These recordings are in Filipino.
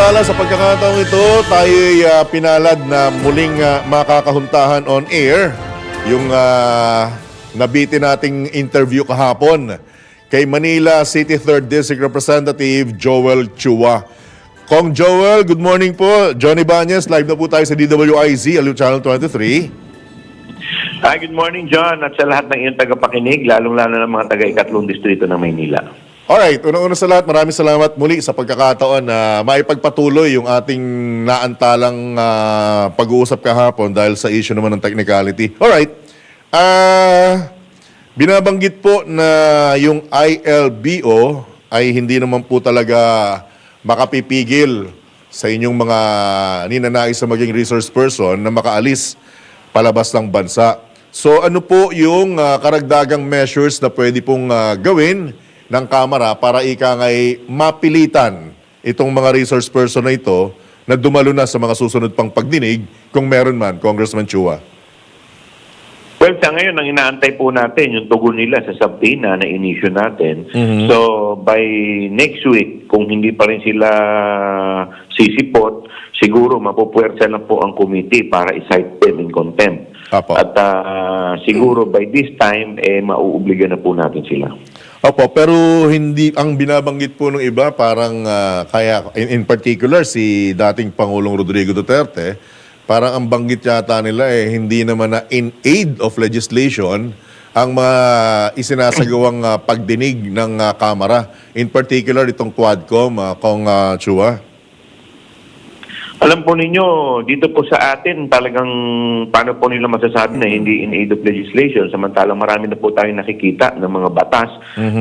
Samantala, sa pagkakataong ito, tayo ay pinalad na muling ah, makakahuntahan on air yung ah, nabiti nating interview kahapon kay Manila City 3rd District Representative Joel Chua. Kong Joel, good morning po. Johnny Banyes, live na po tayo sa DWIZ, Aliw Channel 23. Hi, good morning, John, at sa lahat ng iyong tagapakinig, lalong-lalo ng mga taga-ikatlong distrito ng Maynila. Alright, unang-una sa lahat, maraming salamat muli sa pagkakataon na maipagpatuloy yung ating naantalang ah, pag-uusap kahapon dahil sa issue naman ng technicality. Alright, ah binabanggit po na yung ILBO ay hindi naman po talaga makapipigil sa inyong mga ninanais na maging resource person na makaalis palabas ng bansa. So ano po yung ah, karagdagang measures na pwede pong ah, gawin ng Kamara para ika nga'y mapilitan itong mga resource person na ito na dumalo na sa mga susunod pang pagdinig kung meron man, Congressman Chua. Well, sa ngayon, ang inaantay po natin, yung tugon nila sa subpoena na inisyo natin. So, by next week, kung hindi pa rin sila sisipot, siguro mapupuwersa na po ang committee para i-cite them in contempt. Apo. At ah, siguro by this time, eh, mauobliga na po natin sila. Opo, pero hindi ang binabanggit po ng iba parang ah, kaya in, in particular si dating Pangulong Rodrigo Duterte, parang ang banggit yata nila eh hindi naman na in aid of legislation ang mga isinasagawang ah, pagdinig ng ah, Kamara. In particular itong Quadcom, uh, Kong ah, Chua. Alam po ninyo, dito po sa atin talagang paano po nila masasabi na hindi in aid of legislation samantalang marami na po tayong nakikita ng mga batas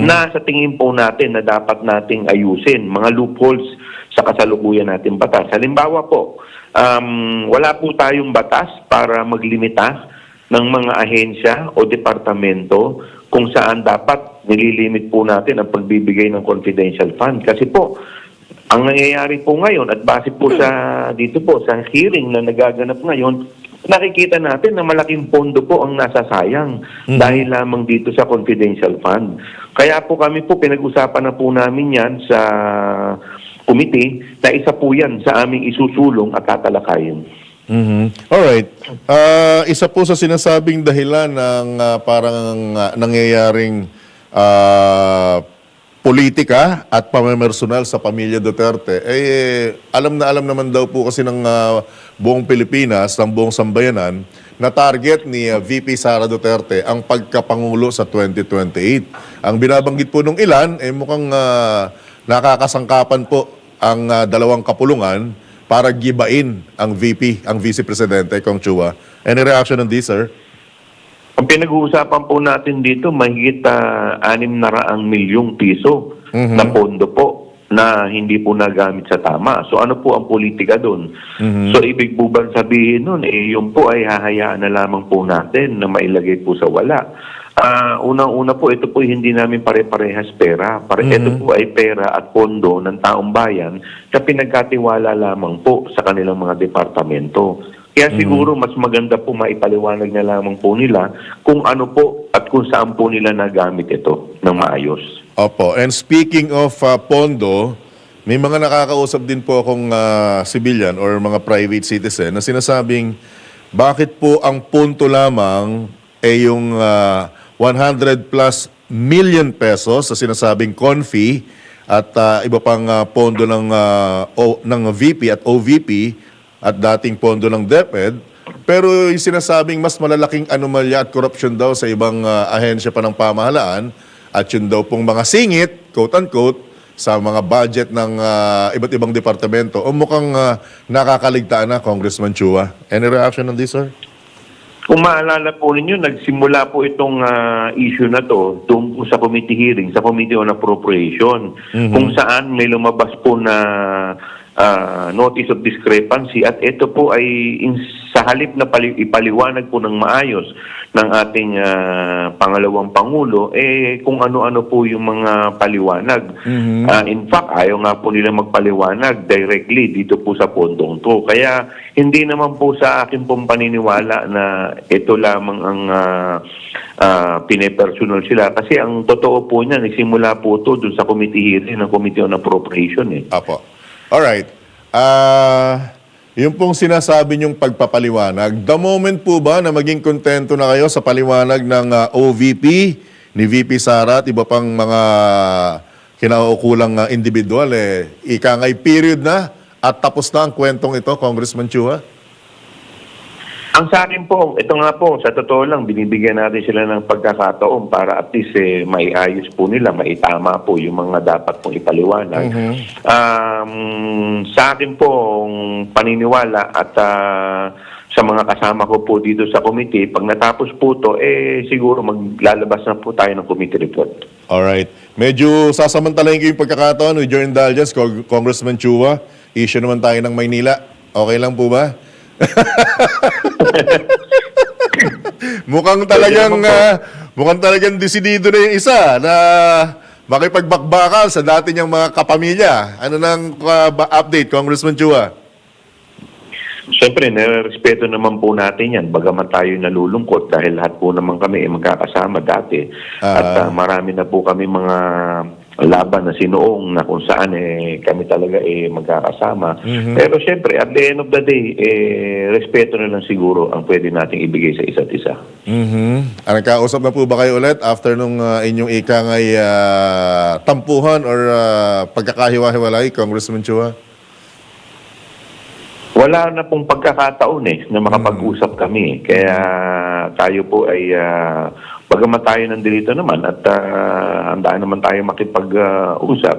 na sa tingin po natin na dapat nating ayusin, mga loopholes sa kasalukuyan natin batas. Halimbawa po, um, wala po tayong batas para maglimita ng mga ahensya o departamento kung saan dapat nililimit po natin ang pagbibigay ng confidential fund. Kasi po, ang nangyayari po ngayon at base po sa dito po sa hearing na nagaganap ngayon, nakikita natin na malaking pondo po ang nasasayang dahil lamang dito sa confidential fund. Kaya po kami po pinag-usapan na po namin yan sa committee na isa po yan sa aming isusulong at tatalakayin. Mhm. Alright. Ah, isa po sa sinasabing dahilan ng ah, parang ah, nangyayaring ah, politika at pamamersonal sa pamilya Duterte, eh, alam na alam naman daw po kasi ng ah, buong Pilipinas, ng buong sambayanan, na target ni ah, VP Sara Duterte ang pagkapangulo sa 2028. Ang binabanggit po nung ilan, eh mukhang ah, nakakasangkapan po ang ah, dalawang kapulungan para gibain ang VP, ang Vice Presidente, Kong Chua. Any reaction on this, sir? Ang pinag-uusapan po natin dito, mahigit uh, anim na raang milyong piso na pondo po na hindi po nagamit sa tama. So ano po ang politika doon? So ibig po ba sabihin nun, eh, yun po ay hahayaan na lamang po natin na mailagay po sa wala. Ah, unang-una po, ito po hindi namin pare-parehas pera. Pare, Ito po ay pera at pondo ng taong bayan na pinagkatiwala lamang po sa kanilang mga departamento. Kaya siguro mas maganda po maipaliwanag na lamang po nila kung ano po at kung saan po nila nagamit ito ng maayos. Opo. And speaking of uh, pondo, may mga nakakausap din po akong uh, civilian or mga private citizen na sinasabing bakit po ang punto lamang ay yung uh, 100 plus million pesos sa sinasabing confi at uh, iba pang uh, pondo ng uh, o, ng VP at OVP at dating pondo ng DepEd pero yung sinasabing mas malalaking anomalya at corruption daw sa ibang uh, ahensya pa ng pamahalaan at yun daw pong mga singit, quote-unquote, sa mga budget ng uh, iba't ibang departamento o mukhang uh, nakakaligtaan na, Congressman Chua. Any reaction on this, sir? Kung maalala po ninyo, nagsimula po itong ah, issue na to doon po sa committee hearing, sa Committee on Appropriation, kung saan may lumabas po na ah, notice of discrepancy at ito po ay in- sa halip na pali- ipaliwanag po ng maayos ng ating ah, pangalawang Pangulo, eh kung ano-ano po yung mga paliwanag. Ah, in fact, ayaw nga po nila magpaliwanag directly dito po sa pondong to. Kaya hindi naman po sa akin pong paniniwala na ito lamang ang uh, pinepersonal sila. Kasi ang totoo po niya, nagsimula po ito dun sa committee hearing ng Committee on Appropriation. Eh. Apo. Alright. Ah, yung pong sinasabi niyong pagpapaliwanag, the moment po ba na maging kontento na kayo sa paliwanag ng ah, OVP, ni VP Sara at iba pang mga kinaukulang ah, individual, eh, ika nga'y period na at tapos na ang kwentong ito, Congressman Chua? Ang sa akin po, ito nga po, sa totoo lang, binibigyan natin sila ng pagkakataon para at least eh, maiayos po nila, maitama po yung mga dapat pong ipaliwanag. Um, sa akin po, ang paniniwala at ah, sa mga kasama ko po dito sa committee, pag natapos po to, eh siguro maglalabas na po tayo ng committee report. Alright. Medyo sasamantalayin ko yung pagkakataon with your indulgence, Cong- Congressman Chua. Issue naman tayo ng Maynila. Okay lang po ba? mukhang talagang ah, mukhang talagang desidido na yung isa na makipagbakbakal sa dati niyang mga kapamilya. Ano nang ba- update, Congressman Chua? Siyempre, nare-respeto naman po natin yan. Bagaman tayo nalulungkot dahil lahat po naman kami ay magkakasama dati. At ah, marami na po kami mga laban na sinuong na kung saan eh, kami talaga eh, magkakasama. Pero siyempre, at the end of the day, eh, respeto na lang siguro ang pwede nating ibigay sa isa't isa. Mm-hmm. Ah, nagkausap na po ba kayo ulit after nung ah, inyong ikangay ah, tampuhan or ah, pagkakahiwa-hiwalay, Congressman Chua? Wala na pong pagkakataon eh na makapag-usap kami. Kaya tayo po ay uh, bagamat tayo nandito naman at uh, handaan naman tayo makipag-usap.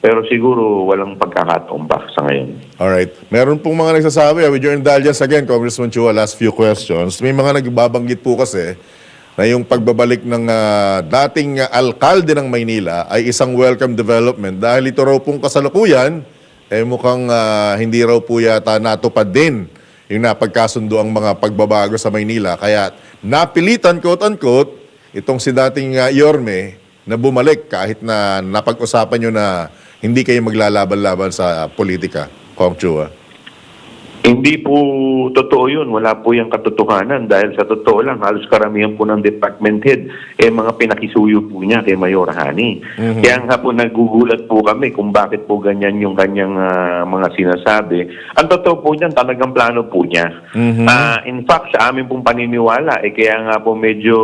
pero siguro walang pagkakataon pa sa ngayon. Alright. Meron pong mga nagsasabi, with your indulgence again, Congressman Chua, last few questions. May mga nagbabanggit po kasi na yung pagbabalik ng ah, dating ah, alkalde ng Maynila ay isang welcome development dahil ito raw pong kasalukuyan, eh mukhang ah, hindi raw po yata natupad din yung napagkasundo ang mga pagbabago sa Maynila. Kaya napilitan, quote-unquote, itong si dating ah, Yorme na bumalik kahit na napag-usapan nyo na hindi kayo maglalaban-laban sa politika, Kong Chua. Hindi po totoo yun. Wala po yung katotohanan dahil sa totoo lang, halos karamihan po ng department head, eh mga pinakisuyo po niya kay Mayor Hani. Kaya nga po nagugulat po kami kung bakit po ganyan yung kanyang ah, mga sinasabi. Ang totoo po niyan, talagang plano po niya. Ah, in fact, sa amin pong paniniwala, eh kaya nga po medyo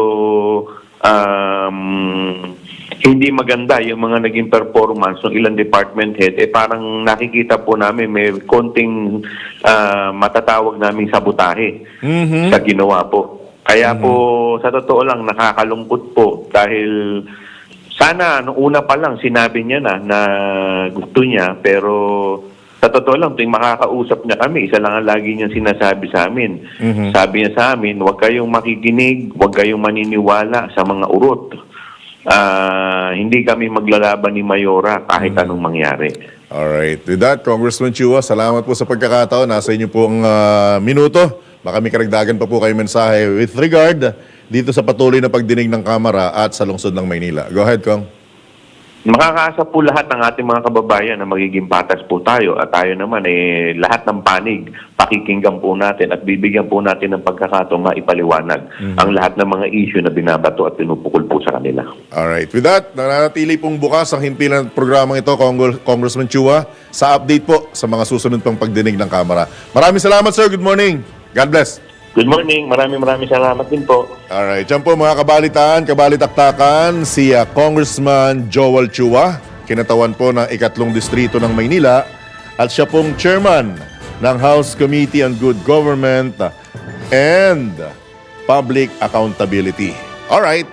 um, hindi maganda yung mga naging performance ng ilang department head, eh parang nakikita po namin may konting ah, matatawag naming sabotahe sa ginawa po. Kaya po, sa totoo lang, nakakalungkot po dahil sana nung una pa lang sinabi niya na na gusto niya pero sa totoo lang tuwing makakausap niya kami isa lang ang lagi niyang sinasabi sa amin. Sabi niya sa amin huwag kayong makikinig huwag kayong maniniwala sa mga urot Ah, hindi kami maglalaban ni Mayora kahit anong mangyari Alright. With that, Congressman Chua, salamat po sa pagkakataon. Nasa inyo po ang ah, minuto. Baka may karagdagan pa po kayo mensahe with regard dito sa patuloy na pagdinig ng Kamara at sa lungsod ng Maynila. Go ahead, Kong. Makakaasa po lahat ng ating mga kababayan na magiging patas po tayo at tayo naman eh lahat ng panig pakikinggan po natin at bibigyan po natin ng pagkakataon maipaliwanag ang lahat ng mga issue na binabato at pinupukol po sa kanila. Alright. With that, nananatili pong bukas ang himpilan ng programang ito, Congre- Congressman Chua, sa update po sa mga susunod pang pagdinig ng Kamara. Maraming salamat, sir. Good morning. God bless. Good morning. Maraming maraming salamat din po. Alright, dyan po mga kabalitaan, kabalitaktakan, si ah, Congressman Joel Chua, kinatawan po ng ikatlong distrito ng Maynila, at siya pong chairman ng House Committee on Good Government and Public Accountability. Alright,